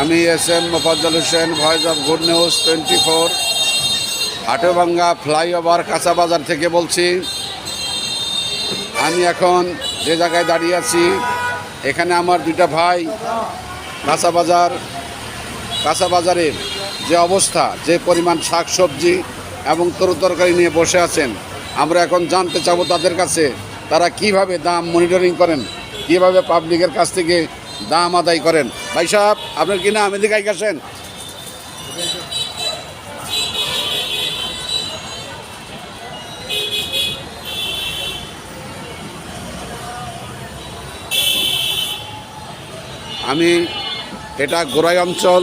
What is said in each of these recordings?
আমি S M Mofazzal Hossain, Voice of Good News twenty four. Hatubhanga flyover কাঁচা বাজার থেকে বলছি। আমি এখন যে জায়গায় দাঁড়িয়ে আছি, এখানে আমার দুইটা ভাই কাঁচা বাজার কাঁচা বাজারের যে অবস্থা, যে পরিমাণ শাক সবজি এবং তরু তরকারি নিয়ে বসে আছেন, আমরা এখন জানতে চাবো তাদের কাছে, তারা কীভাবে দাম মনিটরিং করেন, কীভাবে পাবলিকের কাছ থেকে দাম আদায় করেন। ভাই সাহেব, আপনার কি নাম? এদিকে আগে আসেন। আমি, এটা গোড়াই অঞ্চল,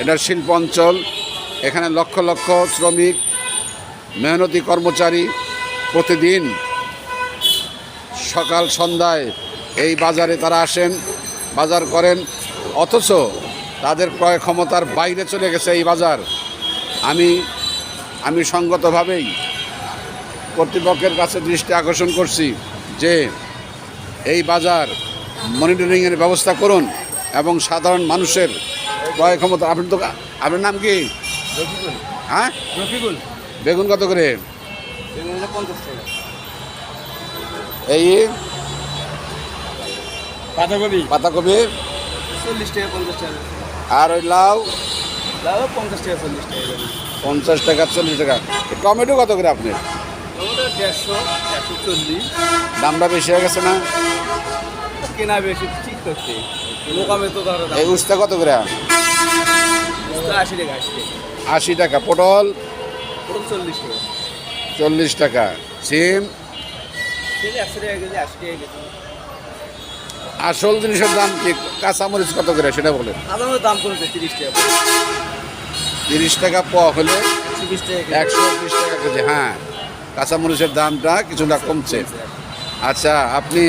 এটা শিল্প অঞ্চল, এখানে লক্ষ লক্ষ শ্রমিক, মেহনতি কর্মচারী প্রতিদিন সকাল সন্ধ্যায় এই বাজারে তারা আসেন বাজার করেন অথচ তাদের ক্রয় ক্ষমতার বাইরে চলে গেছে এই বাজার। আমি আমি সঙ্গতভাবেই কর্তৃপক্ষের কাছে দৃষ্টি আকর্ষণ করছি যে এই বাজার মনিটরিংয়ের ব্যবস্থা করুন এবং সাধারণ মানুষের ক্রয় ক্ষমতা আপনার তো আপনার নাম কি? হ্যাঁ? রফিকুল। বেগুন কত করে? এই বাঁধাকপি? পাতাকপি চল্লিশ টাকা পঞ্চাশ টাকা। আর ওই লাউ? লাউ পঞ্চাশ টাকা চল্লিশ টাকা পঞ্চাশ টাকা চল্লিশ টাকা। টমেটো কত করে টমেটো দেড়শো একশো চল্লিশ। দামটা বেশি হয়ে গেছে না? কেনা বেশি ঠিক করছে মোকামে তো ধরো এই উস্তা কত করে? আশি টাকা আশি টাকা। আশি পটল? চল্লিশ টাকা। চল্লিশ টাকা। সিম একশো টাকা কেজি আশি টাকা কেজি। আসল জিনিসের দাম কি? কাঁচামরিচ কত করে? সেটা বলেন। সাধারণত দাম কমেছে তিরিশ টাকা তিরিশ টাকা পোয়া হলে একশো বিশ টাকা কেজি। হ্যাঁ। কাঁচামরিচের দামটা কিছুটা কমছে। আচ্ছা আপনি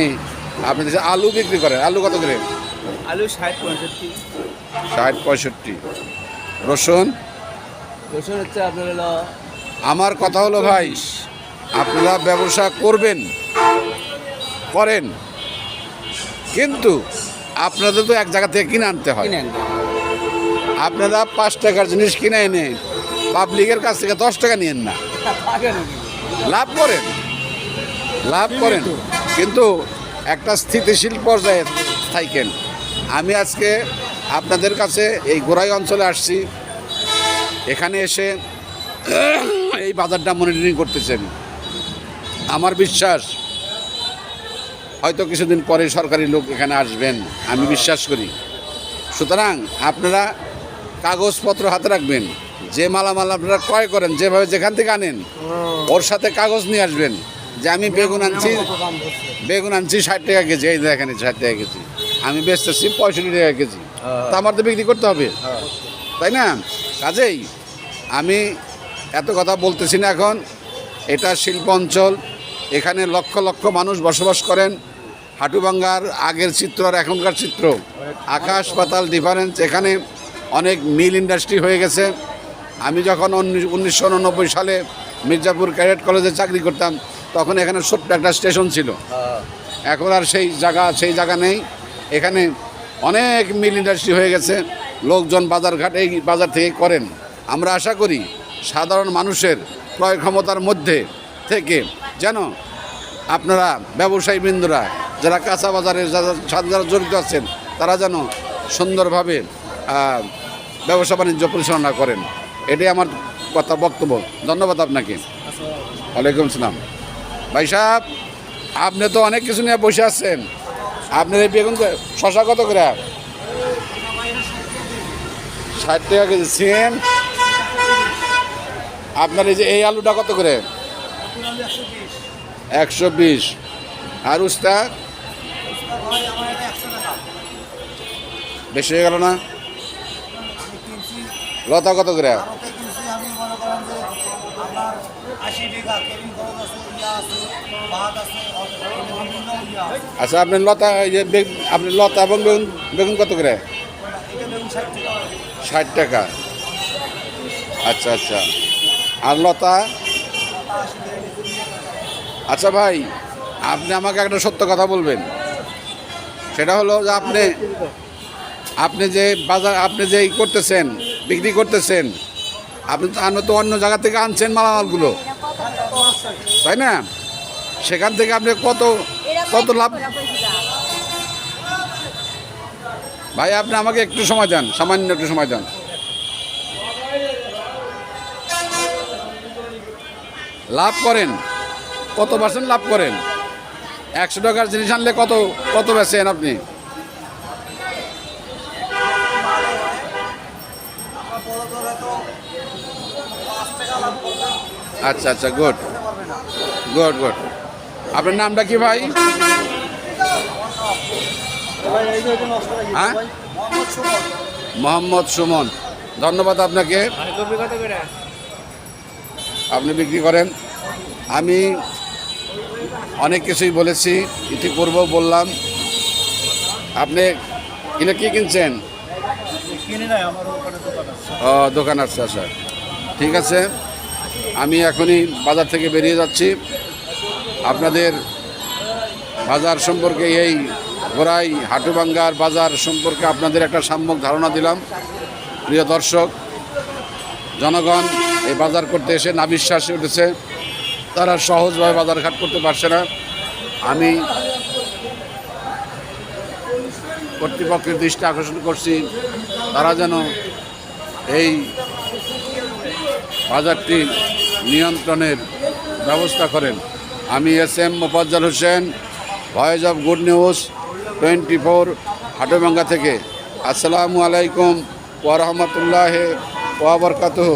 আপনি আলু বিক্রি করেন আলু কত করে? আলু ষাট পঁয়ষট্টি। ষাট পঁয়ষট্টি। রসুন? রসুন হচ্ছে আপনার হলো আমার কথা হলো ভাই আপনারা ব্যবসা করবেন করেন। কিন্তু আপনাদের তো এক জায়গা থেকে কিনে আনতে হয়। আপনারা পাঁচ টাকার জিনিস কিনে এনে পাবলিকের কাছ থেকে দশ টাকা নিয়েন না। লাভ করেন। লাভ করেন। কিন্তু একটা স্থিতিশীল পর্যায়ে থাকেন। আমি আজকে আপনাদের কাছে এই গোড়াই অঞ্চলে আসছি। এখানে এসে এই বাজারটা মনিটরিং করতেছেন। আমার বিশ্বাস হয়তো কিছুদিন পরে সরকারি লোক এখানে আসবেন, আমি বিশ্বাস করি। সুতরাং আপনারা কাগজপত্র হাতে রাখবেন, যে মালামাল আপনারা ক্রয় করেন, যেভাবে যেখান থেকে আনেন, ওর সাথে কাগজ নিয়ে আসবেন, যে আমি বেগুন আনছি বেগুন আনছি ষাট টাকা কেজি, এই দেখেন ষাট টাকা কেজি। আমি বেচতেছি পঁয়ষট্টি টাকা কেজি। তা আমার তো বিক্রি করতে হবে। তাই না? কাজেই আমি এত কথা বলতেছি না এখন। এটা শিল্প অঞ্চল এখানে লক্ষ লক্ষ মানুষ বসবাস করেন। হাটুভাঙ্গার আগের চিত্র আর এখনকার চিত্র। আকাশ পাতাল ডিফারেন্স এখানে অনেক মিল ইন্ডাস্ট্রি হয়ে গেছে। আমি যখন উনিশশো উননব্বই সালে মির্জাপুর ক্যাডেট কলেজে চাকরি করতাম, তখন এখানে ছোট্ট একটা স্টেশন ছিল। এখন আর সেই জায়গা সেই জায়গা নেই। এখানে অনেক মিল ইন্ডাস্ট্রি হয়ে গেছে। লোকজন বাজারঘাট এই বাজার থেকে করেন। আমরা আশা করি সাধারণ মানুষের ক্রয় ক্ষমতার মধ্যে থেকে, যেন আপনারা ব্যবসায়ী বৃন্দরা যারা কাঁচা বাজারের যারা যারা জড়িত আছেন, তারা যেন সুন্দরভাবে ব্যবসা বাণিজ্য পরিচালনা করেন। এটাই আমার কথা, বক্তব্য। ধন্যবাদ আপনাকে। ওয়ালাইকুম সালাম ভাই সাহেব, আপনি তো অনেক কিছু নিয়ে বসে আছেন। আপনার এই বেগুন শশা কত করে? ষাট টাকা কেজি। সিম? আপনার এই যে, এই আলুটা কত করে? একশো বিশ। আর উস্তা বেশি হয়ে গেল না? লতা কত করে? আচ্ছা আপনি লতা আপনি লতা এবং বেগুন বেগুন কত করে? ষাট টাকা। আচ্ছা আচ্ছা। আর লতা? আচ্ছা ভাই, আপনি আমাকে একটা সত্য কথা বলবেন। সেটা হলো যে আপনি আপনি যে বাজার, আপনি যে করতেছেন, বিক্রি করতেছেন, আপনি আপনি তো অন্য জায়গা থেকে আনছেন মালামালগুলো। তাই না? সেখান থেকে আপনি কত কত লাভ? ভাই, আপনি আমাকে একটু সময় দেন, সামান্য একটু সময় দেন। লাভ করেন। কত পার্সেন্ট লাভ করেন? একশো টাকার জিনিস আনলে কত কত বেচেন আপনি? আচ্ছা আচ্ছা গুড গুড গুড আপনার নামটা কি ভাই? হ্যাঁ? মোহাম্মদ সুমন। ধন্যবাদ আপনাকে। আপনি বিক্রি করেন। আমি অনেক কিছুই বলেছি ইতি করব বললাম। আপনি কিনে কি কিনছেন? ও দোকান আছে আচ্ছা। ঠিক আছে আমি এখনই বাজার থেকে বেরিয়ে যাচ্ছি। আপনাদের বাজার সম্পর্কে এই গোড়াই হাটুবাঙ্গার বাজার সম্পর্কে আপনাদের একটা সাম্যক ধারণা দিলাম। প্রিয় দর্শক জনগণ এই বাজার করতে এসে নাবিশ্বাসে উঠেছে। তারা সহজভাবে বাজারঘাট করতে পারছে না। আমি কর্তৃপক্ষের দৃষ্টি আকর্ষণ করছি, তারা যেন এই বাজারটি নিয়ন্ত্রণের ব্যবস্থা করেন। আমি S M Mofazzal Hossain, Voice of Good News, twenty four Hatubhanga থেকে। আসসালামু আলাইকুম ওরহমতুল্লাহ ওয়াবরকাতুহ